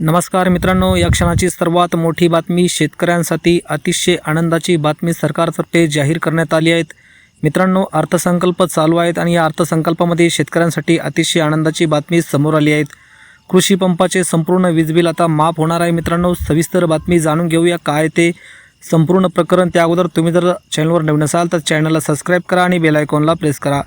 नमस्कार मित्रांनो या क्षणाची सर्वात मोठी बातमी शेतकऱ्यांसाठी अतिशय आनंदाची बातमी सरकारतर्फे जाहीर करण्यात आली आहेत मित्रांनो अर्थसंकल्प चालू आहेत आणि या अर्थसंकल्पामध्ये शेतकऱ्यांसाठी अतिशय आनंदाची बातमी समोर आली आहेत कृषी पंपाचे संपूर्ण वीज बिल आता माफ होणार आहे मित्रांनो. सविस्तर बातमी जाणून घेऊया काय ते. संपूर्ण प्रकरण त्या अगोदर तुम्ही जर चॅनलवर नवीन असाल तर चॅनलला सबस्क्राईब करा आणि बेल आयकॉनला प्रेस करा.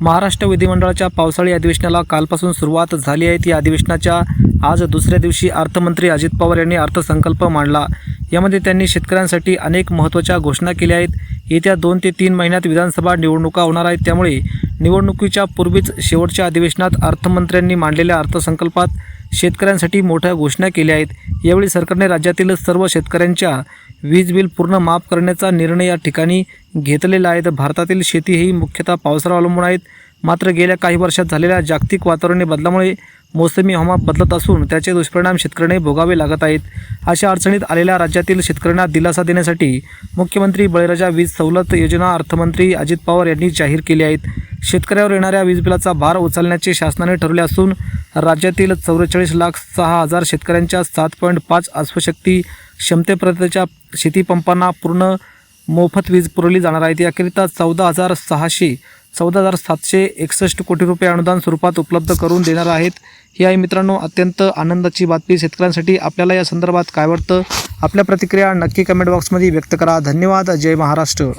महाराष्ट्र विधिमंडळाच्या पावसाळी अधिवेशनाला कालपासून सुरुवात झाली आहे. या अधिवेशनाच्या आज दुसऱ्या दिवशी अर्थमंत्री अजित पवार यांनी अर्थसंकल्प मांडला. यामध्ये त्यांनी शेतकऱ्यांसाठी अनेक महत्त्वाच्या घोषणा केल्या आहेत. येत्या दोन ते तीन महिन्यात विधानसभा निवडणुका होणार आहेत. त्यामुळे निवडणुकीच्या पूर्वीच शेवटच्या अधिवेशनात अर्थमंत्र्यांनी मांडलेल्या अर्थसंकल्पात शेतकऱ्यांसाठी मोठ्या घोषणा केल्या आहेत. यावेळी सरकारने राज्यातील सर्व शेतकऱ्यांच्या वीज बिल पूर्ण माफ करण्याचा निर्णय या ठिकाणी घेतलेला आहे तर भारतातील शेती ही मुख्यतः पावसावर अवलंबून आहेत. मात्र गेल्या काही वर्षात झालेल्या जागतिक वातावरणीय बदलामुळे मोसमी हवामान बदलत असून त्याचे दुष्परिणाम शेतकऱ्यांनी भोगावे लागत आहेत. अशा अडचणीत आलेल्या राज्यातील शेतकऱ्यांना दिलासा देण्यासाठी मुख्यमंत्री बळीराजा वीज सवलत योजना अर्थमंत्री अजित पवार यांनी जाहीर केली आहेत शेतकऱ्यावर येणाऱ्या वीज बिलाचा भार उचलण्याचे शासनाने ठरवले असून राज्यातील चौवेचाळीस लाख सहा हजार शेतकऱ्यांच्या सात पॉईंट पाच अश्वशक्ती क्षमतेपर्यंतच्या शेतीपंपांना पूर्ण मोफत वीज पुरवली जाणार आहे. याकरिता चौदा हजार सहाशे चौदा हजार सातशे एकसष्ट कोटी रुपये अनुदान स्वरूपात उपलब्ध करून देणार आहेत. ही आहे मित्रांनो अत्यंत आनंदाची बातमी. शेतकऱ्यांसाठी आपल्याला या संदर्भात काय वाटतं? आपल्या प्रतिक्रिया नक्की कमेंट बॉक्समध्ये व्यक्त करा. धन्यवाद. जय महाराष्ट्र.